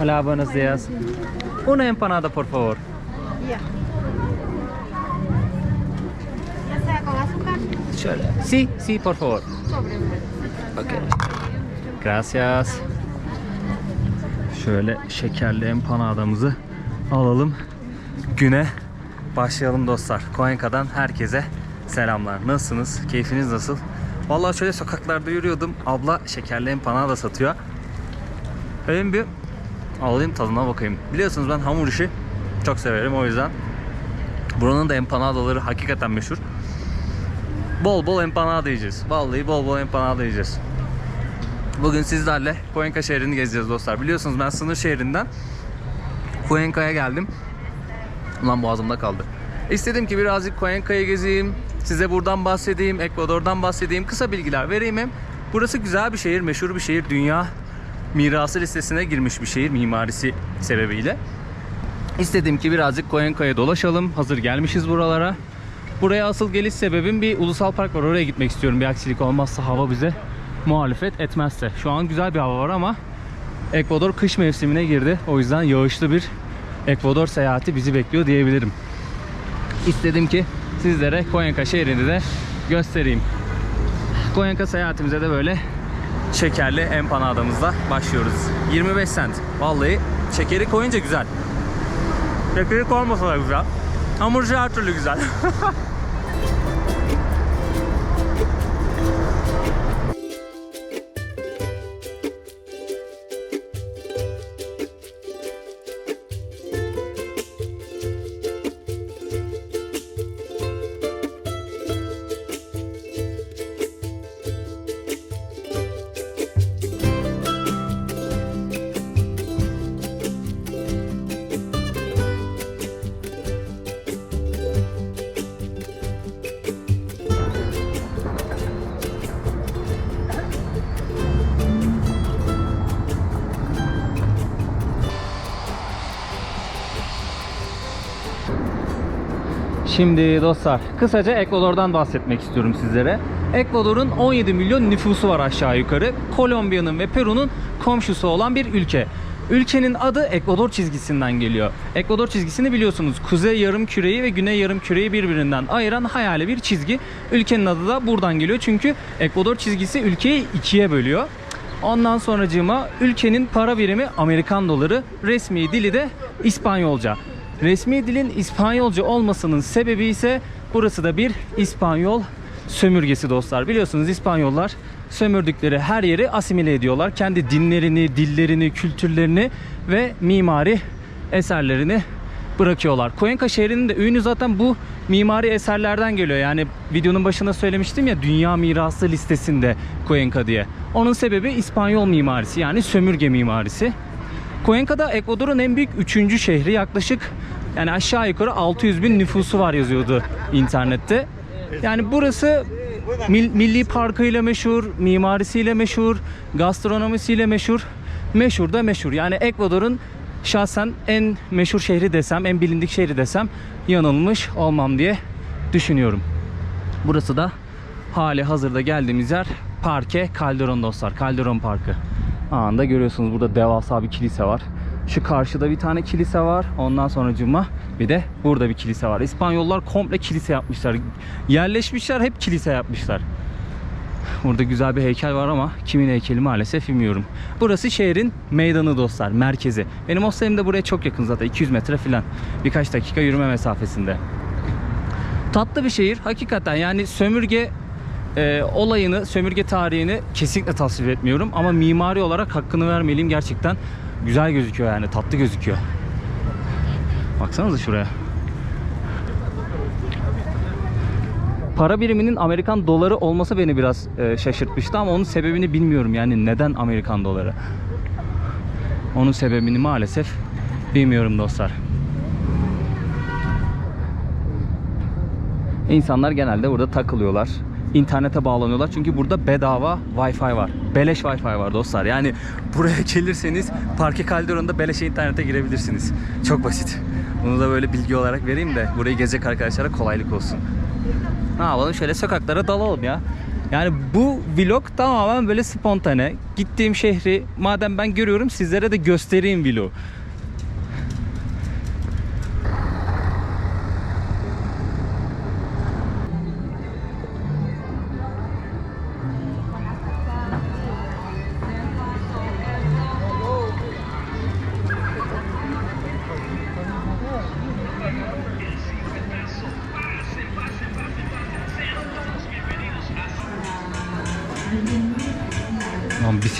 Hola, buenos días. Una empanada, por favor. Ya. Ya sea con azúcar, Şöyle. Sí, sí, por favor. Okay. Gracias. Şöyle şekerli empanadamızı alalım. Güne başlayalım dostlar. Koenka'dan herkese selamlar. Nasılsınız? Keyfiniz nasıl? Vallahi şöyle sokaklarda yürüyordum. Abla şekerli empanada satıyor. Benim bir alayım tadına bakayım. Biliyorsunuz ben hamur işi çok severim o yüzden. Buranın da empanadaları hakikaten meşhur. Bol bol empanada yiyeceğiz. Vallahi bol bol empanada yiyeceğiz. Bugün sizlerle Cuenca şehrini gezeceğiz dostlar. Biliyorsunuz ben sınır şehrinden Cuenca'ya geldim. Ulan boğazımda kaldı. İstedim ki birazcık Cuenca'yı gezeyim. Size buradan bahsedeyim, Ekvador'dan bahsedeyim. Kısa bilgiler vereyim hem. Burası güzel bir şehir, meşhur bir şehir. Dünya mirası listesine girmiş bir şehir mimarisi sebebiyle. İstedim ki birazcık Cuenca'ya dolaşalım. Hazır gelmişiz buralara. Buraya asıl geliş sebebim bir ulusal park var. Oraya gitmek istiyorum. Bir aksilik olmazsa hava bize muhalefet etmezse. Şu an güzel bir hava var ama Ekvador kış mevsimine girdi. O yüzden yağışlı bir Ekvador seyahati bizi bekliyor diyebilirim. İstedim ki sizlere Cuenca şehrini de göstereyim. Cuenca seyahatimize de böyle şekerli empanadamızla başlıyoruz. 25 cent. Vallahi şekeri koyunca güzel. Şekeri koymasa da güzel. Hamur işi her türlü güzel. Şimdi dostlar kısaca Ekvador'dan bahsetmek istiyorum sizlere. Ekvador'un 17 milyon nüfusu var aşağı yukarı. Kolombiya'nın ve Peru'nun komşusu olan bir ülke. Ülkenin adı Ekvador çizgisinden geliyor. Ekvador çizgisini biliyorsunuz. Kuzey yarım küreyi ve güney yarım küreyi birbirinden ayıran hayali bir çizgi. Ülkenin adı da buradan geliyor. Çünkü Ekvador çizgisi ülkeyi ikiye bölüyor. Ondan sonracığıma ülkenin para birimi Amerikan doları, resmi dili de İspanyolca. Resmi dilin İspanyolca olmasının sebebi ise burası da bir İspanyol sömürgesi dostlar. Biliyorsunuz İspanyollar sömürdükleri her yeri asimile ediyorlar. Kendi dinlerini, dillerini, kültürlerini ve mimari eserlerini bırakıyorlar. Cuenca şehrinin de ünü zaten bu mimari eserlerden geliyor. Yani videonun başında söylemiştim ya dünya mirası listesinde Cuenca diye. Onun sebebi İspanyol mimarisi yani sömürge mimarisi. Cuenca'da Ekvador'un en büyük üçüncü şehri yaklaşık yani aşağı yukarı 600 bin nüfusu var yazıyordu internette. Yani burası mil- milli parkıyla meşhur, mimarisiyle meşhur, gastronomisiyle meşhur. Meşhur da meşhur. Yani Ekvador'un şahsen en meşhur şehri desem, en bilindik şehri desem yanılmış olmam diye düşünüyorum. Burası da hali hazırda geldiğimiz yer Parke Calderon dostlar. Calderon Parkı. Anında görüyorsunuz burada devasa bir kilise var. Şu karşıda bir tane kilise var. Ondan sonra cuma bir de burada bir kilise var. İspanyollar komple kilise yapmışlar. Yerleşmişler hep kilise yapmışlar. Burada güzel bir heykel var ama kimin heykeli maalesef bilmiyorum. Burası şehrin meydanı dostlar, merkezi. Benim hostelim de buraya çok yakın zaten 200 metre falan. Birkaç dakika yürüme mesafesinde. Tatlı bir şehir hakikaten yani sömürge e, olayını, sömürge tarihini kesinlikle tasvip etmiyorum ama mimari olarak hakkını vermeliyim gerçekten güzel gözüküyor yani tatlı gözüküyor. Baksanıza şuraya. Para biriminin Amerikan doları olması beni biraz e, şaşırtmıştı ama onun sebebini bilmiyorum yani neden Amerikan doları. Onun sebebini maalesef bilmiyorum dostlar. İnsanlar genelde burada takılıyorlar. İnternete bağlanıyorlar çünkü burada bedava Wi-Fi var. Beleş Wi-Fi var dostlar. Yani buraya gelirseniz Parke Calderon'da beleşe internete girebilirsiniz. Çok basit. Bunu da böyle bilgi olarak vereyim de burayı gezecek arkadaşlara kolaylık olsun. Ne yapalım şöyle sokaklara dalalım ya. Yani bu vlog tamamen böyle spontane. Gittiğim şehri madem ben görüyorum sizlere de göstereyim vlog.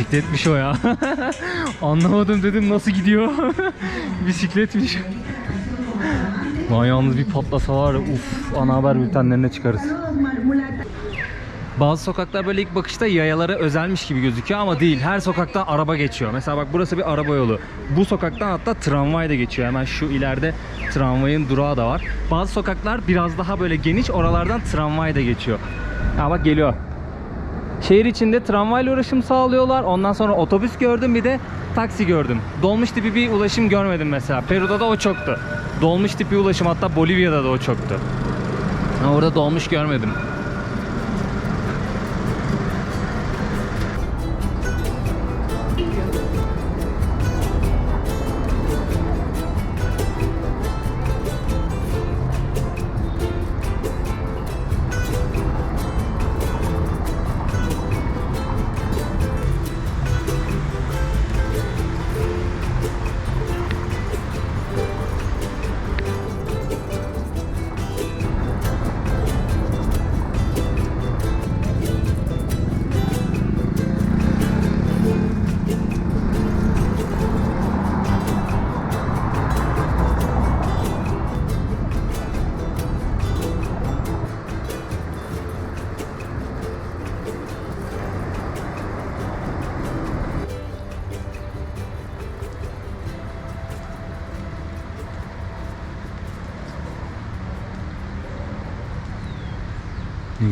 Bisikletmiş o ya. Anlamadım dedim nasıl gidiyor. Bisikletmiş. Lan yalnız bir patlasa var uf ana haber bültenlerine çıkarız. Bazı sokaklar böyle ilk bakışta yayalara özelmiş gibi gözüküyor ama değil. Her sokaktan araba geçiyor. Mesela bak burası bir araba yolu. Bu sokaktan hatta tramvay da geçiyor. Hemen şu ileride tramvayın durağı da var. Bazı sokaklar biraz daha böyle geniş. Oralardan tramvay da geçiyor. Ha bak geliyor. Şehir içinde tramvayla ulaşım sağlıyorlar. Ondan sonra otobüs gördüm bir de taksi gördüm. Dolmuş tipi bir ulaşım görmedim mesela. Peru'da da o çoktu. Dolmuş tipi ulaşım hatta Bolivya'da da o çoktu. Orada dolmuş görmedim.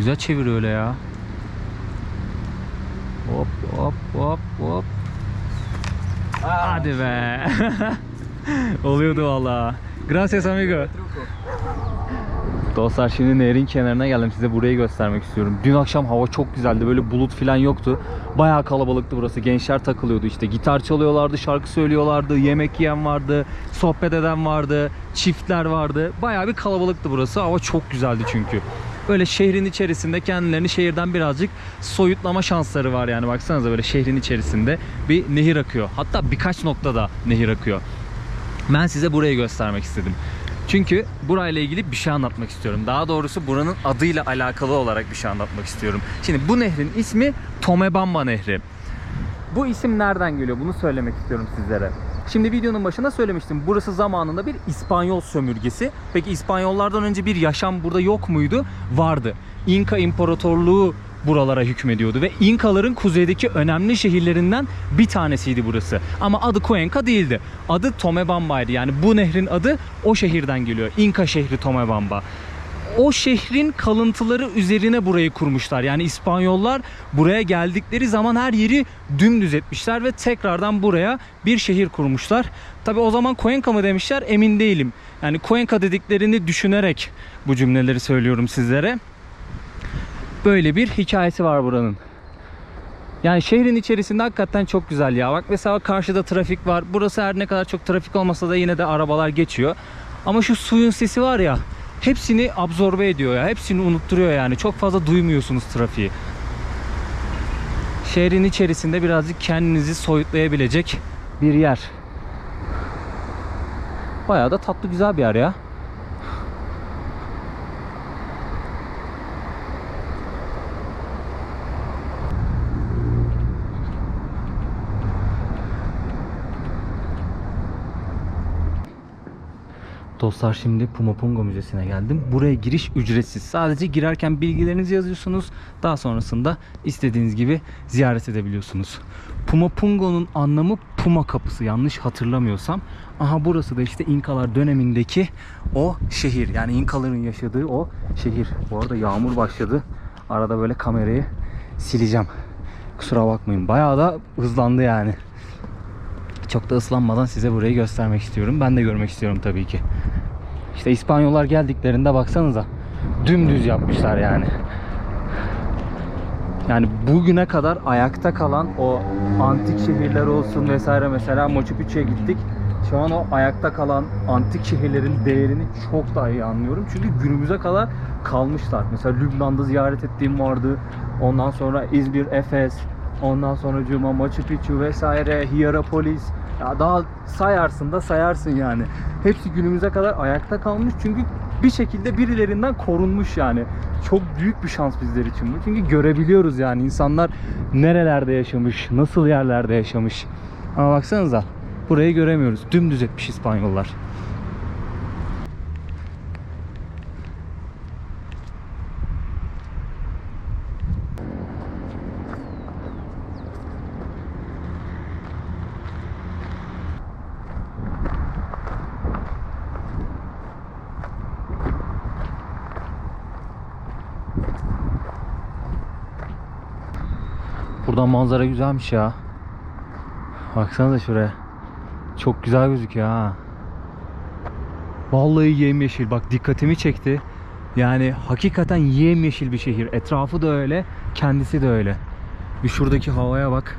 Güzel çeviriyor öyle ya. Hop hop hop hop. Hadi be. Oluyordu valla. Gracias amigo. Dostlar şimdi nehrin kenarına geldim. Size burayı göstermek istiyorum. Dün akşam hava çok güzeldi. Böyle bulut falan yoktu. Bayağı kalabalıktı burası. Gençler takılıyordu işte. Gitar çalıyorlardı, şarkı söylüyorlardı, yemek yiyen vardı, sohbet eden vardı, çiftler vardı. Bayağı bir kalabalıktı burası. Hava çok güzeldi çünkü. Böyle şehrin içerisinde kendilerini şehirden birazcık soyutlama şansları var yani. Baksanıza böyle şehrin içerisinde bir nehir akıyor. Hatta birkaç noktada nehir akıyor. Ben size burayı göstermek istedim. Çünkü burayla ilgili bir şey anlatmak istiyorum. Daha doğrusu buranın adıyla alakalı olarak bir şey anlatmak istiyorum. Şimdi bu nehrin ismi Tomebamba Nehri. Bu isim nereden geliyor? Bunu söylemek istiyorum sizlere. Şimdi videonun başında söylemiştim. Burası zamanında bir İspanyol sömürgesi. Peki İspanyollardan önce bir yaşam burada yok muydu? Vardı. İnka İmparatorluğu buralara hükmediyordu ve İnkaların kuzeydeki önemli şehirlerinden bir tanesiydi burası. Ama adı Cuenca değildi. Adı Tomebamba'ydı. Yani bu nehrin adı o şehirden geliyor. İnka şehri Tomebamba o şehrin kalıntıları üzerine burayı kurmuşlar. Yani İspanyollar buraya geldikleri zaman her yeri dümdüz etmişler ve tekrardan buraya bir şehir kurmuşlar. Tabi o zaman Cuenca mı demişler emin değilim. Yani Cuenca dediklerini düşünerek bu cümleleri söylüyorum sizlere. Böyle bir hikayesi var buranın. Yani şehrin içerisinde hakikaten çok güzel ya. Bak mesela karşıda trafik var. Burası her ne kadar çok trafik olmasa da yine de arabalar geçiyor. Ama şu suyun sesi var ya hepsini absorbe ediyor ya. Hepsini unutturuyor yani. Çok fazla duymuyorsunuz trafiği. Şehrin içerisinde birazcık kendinizi soyutlayabilecek bir yer. Bayağı da tatlı güzel bir yer ya. Dostlar şimdi Pumapungo Müzesi'ne geldim. Buraya giriş ücretsiz. Sadece girerken bilgilerinizi yazıyorsunuz. Daha sonrasında istediğiniz gibi ziyaret edebiliyorsunuz. Pumapungo'nun anlamı Puma kapısı yanlış hatırlamıyorsam. Aha burası da işte İnkalar dönemindeki o şehir. Yani İnkaların yaşadığı o şehir. Bu arada yağmur başladı. Arada böyle kamerayı sileceğim. Kusura bakmayın. Bayağı da hızlandı yani. Çok da ıslanmadan size burayı göstermek istiyorum. Ben de görmek istiyorum tabii ki. İşte İspanyollar geldiklerinde baksanıza dümdüz yapmışlar yani. Yani bugüne kadar ayakta kalan o antik şehirler olsun vesaire mesela Machu Picchu'ya gittik. Şu an o ayakta kalan antik şehirlerin değerini çok daha iyi anlıyorum. Çünkü günümüze kadar kalmışlar. Mesela Lübnan'da ziyaret ettiğim vardı. Ondan sonra İzmir, Efes, ondan sonra Cuma, Machu Picchu vesaire, Hierapolis. Ya daha sayarsın da sayarsın yani. Hepsi günümüze kadar ayakta kalmış çünkü bir şekilde birilerinden korunmuş yani. Çok büyük bir şans bizler için bu. Çünkü görebiliyoruz yani insanlar nerelerde yaşamış, nasıl yerlerde yaşamış. Ama baksanıza burayı göremiyoruz. Dümdüz etmiş İspanyollar. Manzara güzelmiş ya. Baksanıza şuraya. Çok güzel gözüküyor ha. Vallahi yemyeşil. Bak dikkatimi çekti. Yani hakikaten yemyeşil bir şehir. Etrafı da öyle, kendisi de öyle. Bir şuradaki havaya bak.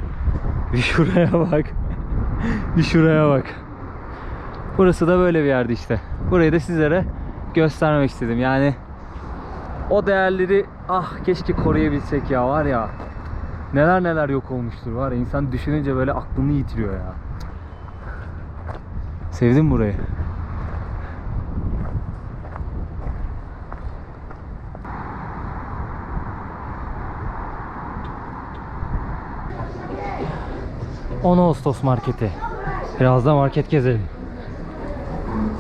Bir şuraya bak. bir şuraya bak. Burası da böyle bir yerdi işte. Burayı da sizlere göstermek istedim. Yani o değerleri ah keşke koruyabilsek ya var ya. Neler neler yok olmuştur var ya insan düşününce böyle aklını yitiriyor ya. Sevdim burayı. On Ağustos marketi. Biraz da market gezelim.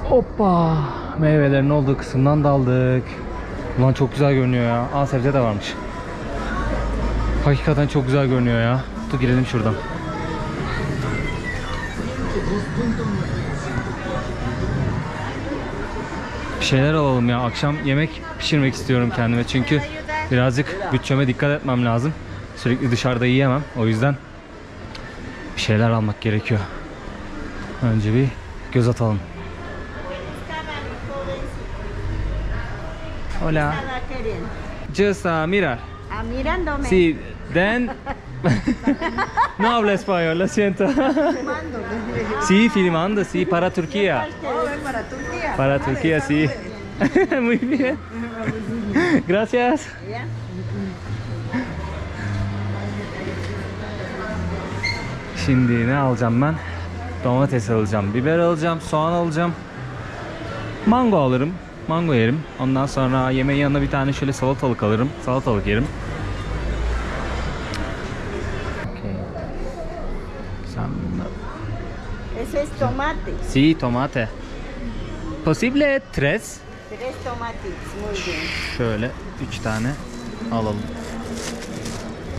Hoppa. Meyvelerin olduğu kısımdan daldık. Ulan çok güzel görünüyor ya. Aa sebze de varmış. Hakikaten çok güzel görünüyor ya. Dur girelim şuradan. Bir şeyler alalım ya. Akşam yemek pişirmek istiyorum kendime. Çünkü birazcık bütçeme dikkat etmem lazım. Sürekli dışarıda yiyemem. O yüzden bir şeyler almak gerekiyor. Önce bir göz atalım. Hola. Just a mirar. Ah, mirándome. Sí, then no habla español, lo siento. Sí, filmando, sí, para Turquía. para Turquía. Para Turquía, sí. Muy bien. Gracias. Şimdi ne alacağım ben? Domates alacağım, biber alacağım, soğan alacağım. Mango alırım. Mango yerim. Ondan sonra yemeğin yanına bir tane şöyle salatalık alırım. Salatalık yerim. Okay. Sen- Eso es tomate. Sí, tomate. Posible tres. Tres tomates. Muy bien. Şöyle üç tane alalım.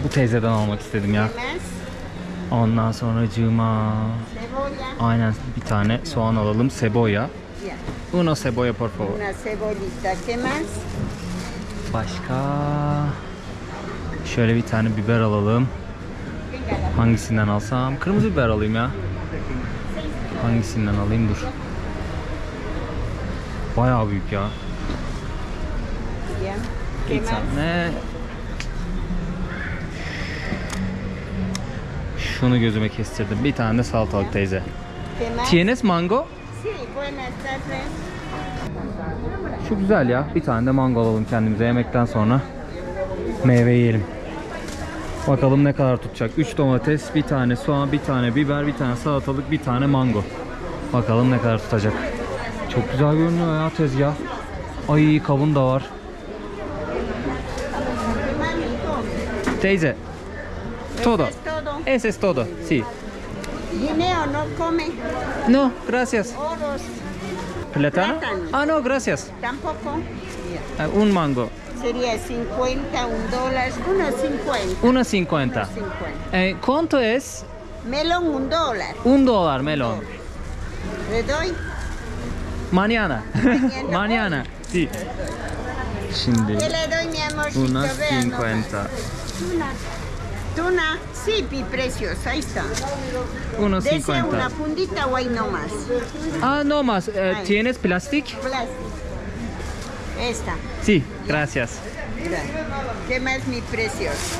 Bu teyzeden almak istedim ya. Ondan sonra cıma. Cebolla. Aynen bir tane soğan alalım. Seboya. Ya. Uno cebolla por favor. Una cebollita. ¿Qué más? Başka. Şöyle bir tane biber alalım. Hangisinden alsam? Kırmızı biber alayım ya. Hangisinden alayım dur. Bayağı büyük ya. ya. ¿Qué Bir tane. Şunu gözüme kestirdim. Bir tane de salatalık teyze. Tienes mango? Şu güzel ya. Bir tane de mango alalım kendimize yemekten sonra. Meyve yiyelim. Bakalım ne kadar tutacak. 3 domates, bir tane soğan, bir tane biber, bir tane salatalık, bir tane mango. Bakalım ne kadar tutacak. Çok güzel görünüyor ya tezgah. Ay kavun da var. Teyze. Todo. Es todo. Ese es todo. Sí. Guineo no come. No, gracias. Oros ¿Plátano? Ah, no, gracias. tampoco. Ah, Un mango. Sería 50, un dólar, unos 50. 1.50. 50. Eh, ¿Cuánto es? Melón, un dólar. Un dólar melón. Le doy. Mañana. Mañana. Mañana. Sí. Şimdi ¿Qué le doy, mi unas Vean 50. nomás. Tuna. Tuna, sí, pi precios, ahí está. Unos Desea 50. una fundita o ahí nomás. Ah, no más. Eh. ¿Tienes plástico? Plástico. Esta. Sí, gracias. ¿Qué más, mi precioso?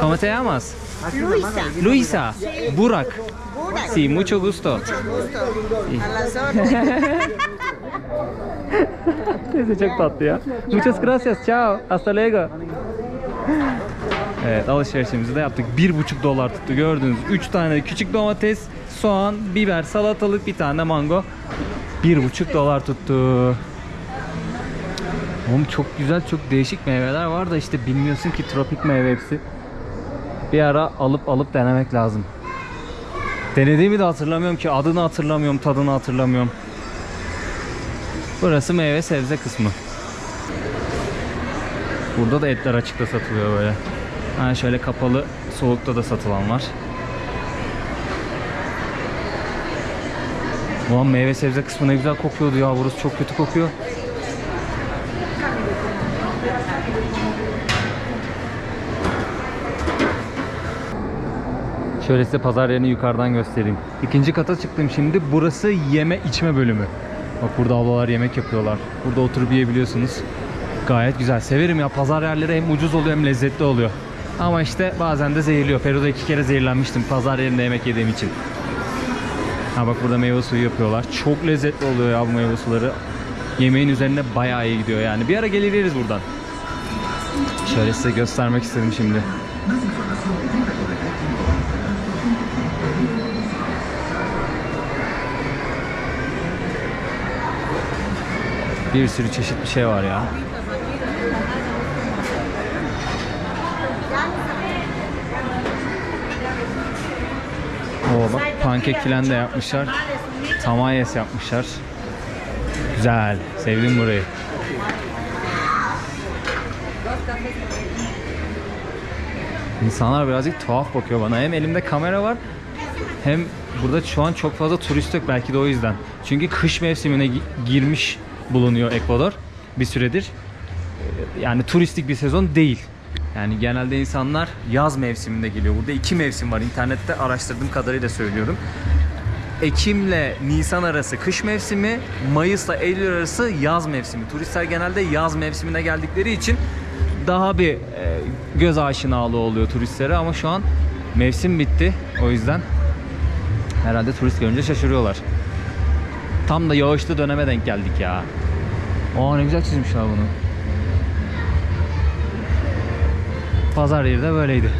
¿Cómo te llamas? Luisa. Luisa. Burak. Burak. Sí, mucho gusto. Mucho gusto. A las órdenes. Teyze çok tatlı ya. Muchas gracias. Ciao. Hasta luego. Evet alışverişimizi de yaptık. 1,5 dolar tuttu gördünüz. 3 tane küçük domates, soğan, biber, salatalık, bir tane mango. 1,5 dolar tuttu. Oğlum çok güzel, çok değişik meyveler var da işte bilmiyorsun ki tropik meyve hepsi. Bir ara alıp alıp denemek lazım. Denediğimi de hatırlamıyorum ki. Adını hatırlamıyorum, tadını hatırlamıyorum. Burası meyve sebze kısmı. Burada da etler açıkta satılıyor böyle. Ha şöyle kapalı soğukta da satılan var. Ulan meyve sebze kısmı ne güzel kokuyordu ya. Burası çok kötü kokuyor. Şöyle size pazar yerini yukarıdan göstereyim. İkinci kata çıktım şimdi. Burası yeme içme bölümü. Bak burada ablalar yemek yapıyorlar. Burada oturup yiyebiliyorsunuz. Gayet güzel. Severim ya. Pazar yerleri hem ucuz oluyor hem lezzetli oluyor. Ama işte bazen de zehirliyor. Peru'da iki kere zehirlenmiştim pazar yerinde yemek yediğim için. Ha bak burada meyve suyu yapıyorlar. Çok lezzetli oluyor ya bu meyve suları. Yemeğin üzerine bayağı iyi gidiyor yani. Bir ara gelir buradan. Şöyle size göstermek istedim şimdi. Bir sürü çeşit bir şey var ya. Oo bak pankek filan da yapmışlar. Tamayes yapmışlar. Güzel. Sevdim burayı. İnsanlar birazcık tuhaf bakıyor bana. Hem elimde kamera var hem burada şu an çok fazla turist yok belki de o yüzden. Çünkü kış mevsimine gi- girmiş bulunuyor Ekvador bir süredir. Ee, Yani turistik bir sezon değil. Yani genelde insanlar yaz mevsiminde geliyor. Burada iki mevsim var. İnternette araştırdığım kadarıyla söylüyorum. Ekim'le Nisan arası kış mevsimi, Mayıs'la Eylül arası yaz mevsimi. Turistler genelde yaz mevsimine geldikleri için daha bir e, göz aşinalığı oluyor turistlere ama şu an mevsim bitti. O yüzden herhalde turist görünce şaşırıyorlar. Tam da yağışlı döneme denk geldik ya. Aa ne güzel çizmişler bunu. Pazar yeri de böyleydi.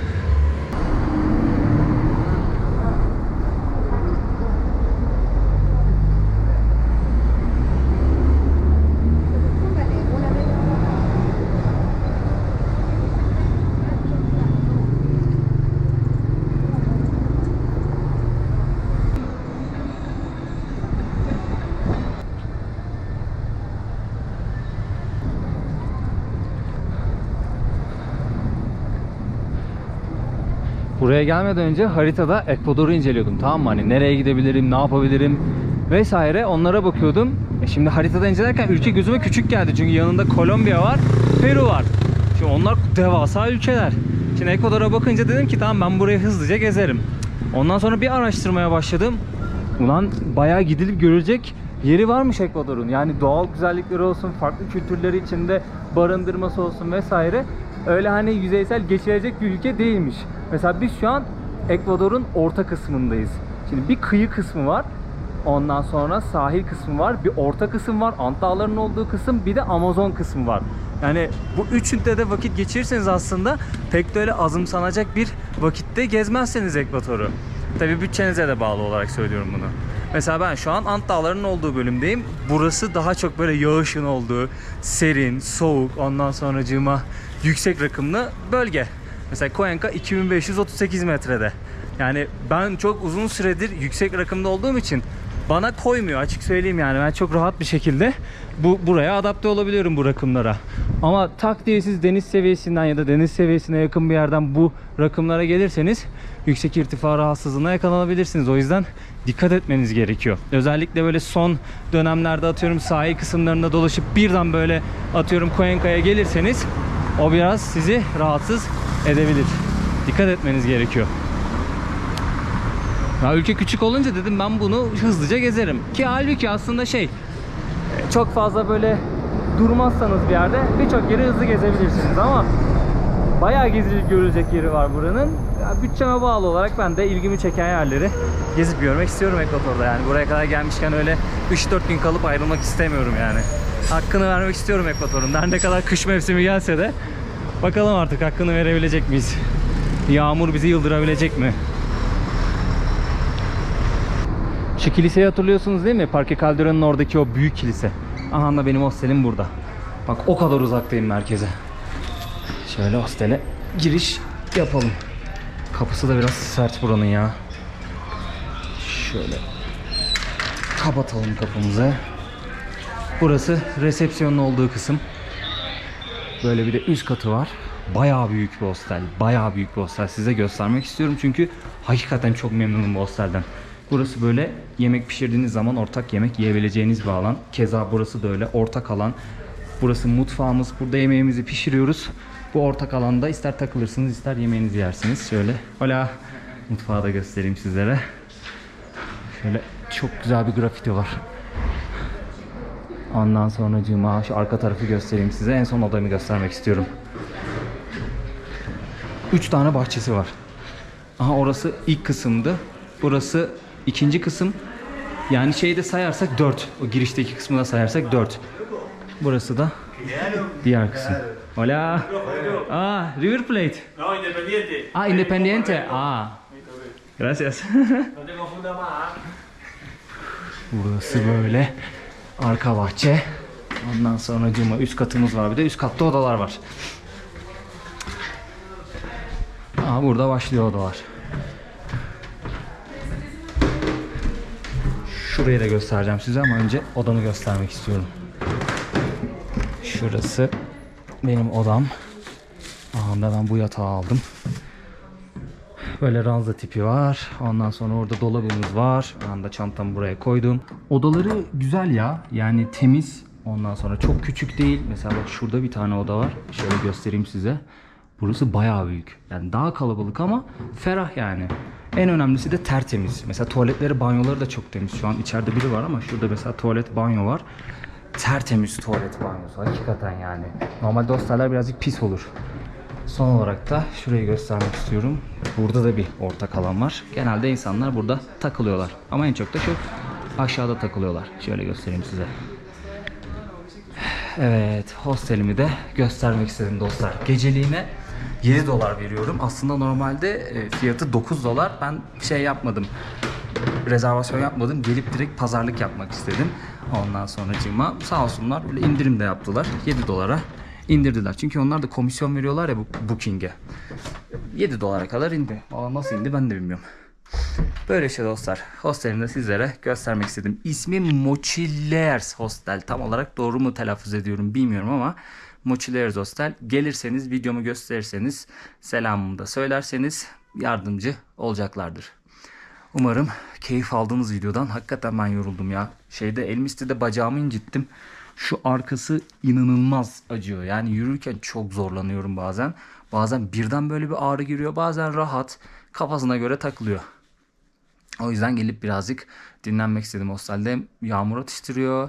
Buraya gelmeden önce haritada Ekvador'u inceliyordum tamam mı? Hani nereye gidebilirim, ne yapabilirim vesaire onlara bakıyordum. E şimdi haritada incelerken ülke gözüme küçük geldi çünkü yanında Kolombiya var, Peru var. Şimdi onlar devasa ülkeler. Şimdi Ekvador'a bakınca dedim ki tamam ben burayı hızlıca gezerim. Ondan sonra bir araştırmaya başladım. Ulan bayağı gidilip görülecek yeri varmış Ekvador'un. Yani doğal güzellikleri olsun, farklı kültürleri içinde barındırması olsun vesaire. Öyle hani yüzeysel geçilecek bir ülke değilmiş. Mesela biz şu an Ekvador'un orta kısmındayız. Şimdi bir kıyı kısmı var. Ondan sonra sahil kısmı var. Bir orta kısım var. Ant Dağları'nın olduğu kısım. Bir de Amazon kısmı var. Yani bu üçünde de vakit geçirirseniz aslında pek de öyle azımsanacak bir vakitte gezmezseniz Ekvador'u. Tabi bütçenize de bağlı olarak söylüyorum bunu. Mesela ben şu an Ant Dağları'nın olduğu bölümdeyim. Burası daha çok böyle yağışın olduğu, serin, soğuk, ondan sonracığıma yüksek rakımlı bölge. Mesela Cuenca 2538 metrede. Yani ben çok uzun süredir yüksek rakımda olduğum için bana koymuyor açık söyleyeyim yani ben çok rahat bir şekilde bu buraya adapte olabiliyorum bu rakımlara. Ama tak diye siz deniz seviyesinden ya da deniz seviyesine yakın bir yerden bu rakımlara gelirseniz yüksek irtifa rahatsızlığına yakalanabilirsiniz. O yüzden dikkat etmeniz gerekiyor. Özellikle böyle son dönemlerde atıyorum sahil kısımlarında dolaşıp birden böyle atıyorum Cuenca'ya gelirseniz o biraz sizi rahatsız edebilir. Dikkat etmeniz gerekiyor. Ya ülke küçük olunca dedim ben bunu hızlıca gezerim. Ki halbuki aslında şey çok fazla böyle durmazsanız bir yerde birçok yeri hızlı gezebilirsiniz ama bayağı gezilecek görülecek yeri var buranın. Ya, bütçeme bağlı olarak ben de ilgimi çeken yerleri gezip görmek istiyorum Ekvator'da yani. Buraya kadar gelmişken öyle 3-4 gün kalıp ayrılmak istemiyorum yani. Hakkını vermek istiyorum Ekvator'un. Her ne kadar kış mevsimi gelse de bakalım artık hakkını verebilecek miyiz? Yağmur bizi yıldırabilecek mi? Şu kiliseyi hatırlıyorsunuz değil mi? Parque Calderon'un oradaki o büyük kilise. Aha da benim hostelim burada. Bak o kadar uzaktayım merkeze. Şöyle hostele giriş yapalım. Kapısı da biraz sert buranın ya. Şöyle kapatalım kapımızı. Burası resepsiyonun olduğu kısım. Böyle bir de üst katı var. Bayağı büyük bir hostel. Bayağı büyük bir hostel. Size göstermek istiyorum çünkü hakikaten çok memnunum bu hostelden. Burası böyle yemek pişirdiğiniz zaman ortak yemek yiyebileceğiniz bir alan. Keza burası da öyle ortak alan. Burası mutfağımız. Burada yemeğimizi pişiriyoruz. Bu ortak alanda ister takılırsınız ister yemeğinizi yersiniz. Şöyle. Hola. Mutfağı da göstereyim sizlere. Şöyle çok güzel bir grafiti var. Ondan sonra cuma şu arka tarafı göstereyim size. En son odamı göstermek istiyorum. 3 tane bahçesi var. Aha orası ilk kısımdı. Burası ikinci kısım. Yani şeyi de sayarsak 4. O girişteki kısmı da sayarsak 4. Burası da diğer kısım. Hola. Ah, River Plate. No, Independiente. Ah, Independiente. Ah. Gracias. Burası böyle arka bahçe. Ondan sonra cuma üst katımız var. Bir de üst katta odalar var. Aa, burada başlıyor odalar. Şurayı da göstereceğim size ama önce odamı göstermek istiyorum. Şurası benim odam. Aa, da ben bu yatağı aldım. Böyle ranza tipi var. Ondan sonra orada dolabımız var. Ben de çantamı buraya koydum. Odaları güzel ya. Yani temiz. Ondan sonra çok küçük değil. Mesela bak şurada bir tane oda var. Şöyle göstereyim size. Burası bayağı büyük. Yani daha kalabalık ama ferah yani. En önemlisi de tertemiz. Mesela tuvaletleri, banyoları da çok temiz. Şu an içeride biri var ama şurada mesela tuvalet, banyo var. Tertemiz tuvalet banyosu. Hakikaten yani. Normalde hosteller birazcık pis olur. Son olarak da şurayı göstermek istiyorum. Burada da bir ortak alan var. Genelde insanlar burada takılıyorlar. Ama en çok da şu aşağıda takılıyorlar. Şöyle göstereyim size. Evet, hostelimi de göstermek istedim dostlar. Geceliğine 7 dolar veriyorum. Aslında normalde e, fiyatı 9 dolar. Ben şey yapmadım. Rezervasyon yapmadım. Gelip direkt pazarlık yapmak istedim. Ondan sonra cima sağ olsunlar böyle indirim de yaptılar. 7 dolara indirdiler. Çünkü onlar da komisyon veriyorlar ya bu booking'e. 7 dolara kadar indi. Valla nasıl indi ben de bilmiyorum. Böyle işte dostlar. Hostelimi de sizlere göstermek istedim. İsmi Mochilers Hostel. Tam olarak doğru mu telaffuz ediyorum bilmiyorum ama Mochilers Hostel. Gelirseniz videomu gösterirseniz selamımı da söylerseniz yardımcı olacaklardır. Umarım keyif aldığınız videodan. Hakikaten ben yoruldum ya. Şeyde Elmiste'de bacağımı incittim. Şu arkası inanılmaz acıyor. Yani yürürken çok zorlanıyorum bazen. Bazen birden böyle bir ağrı giriyor. Bazen rahat. Kafasına göre takılıyor. O yüzden gelip birazcık dinlenmek istedim hostelde. Yağmur atıştırıyor,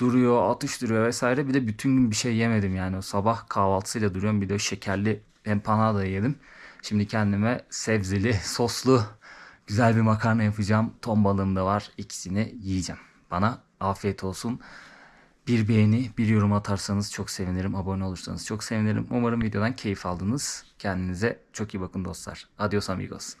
duruyor, atıştırıyor vesaire. Bir de bütün gün bir şey yemedim yani. Sabah kahvaltısıyla duruyorum. Bir de şekerli empanada yedim. Şimdi kendime sebzeli, soslu güzel bir makarna yapacağım. Ton balığım da var. İkisini yiyeceğim. Bana afiyet olsun. Bir beğeni, bir yorum atarsanız çok sevinirim. Abone olursanız çok sevinirim. Umarım videodan keyif aldınız. Kendinize çok iyi bakın dostlar. Adios amigos.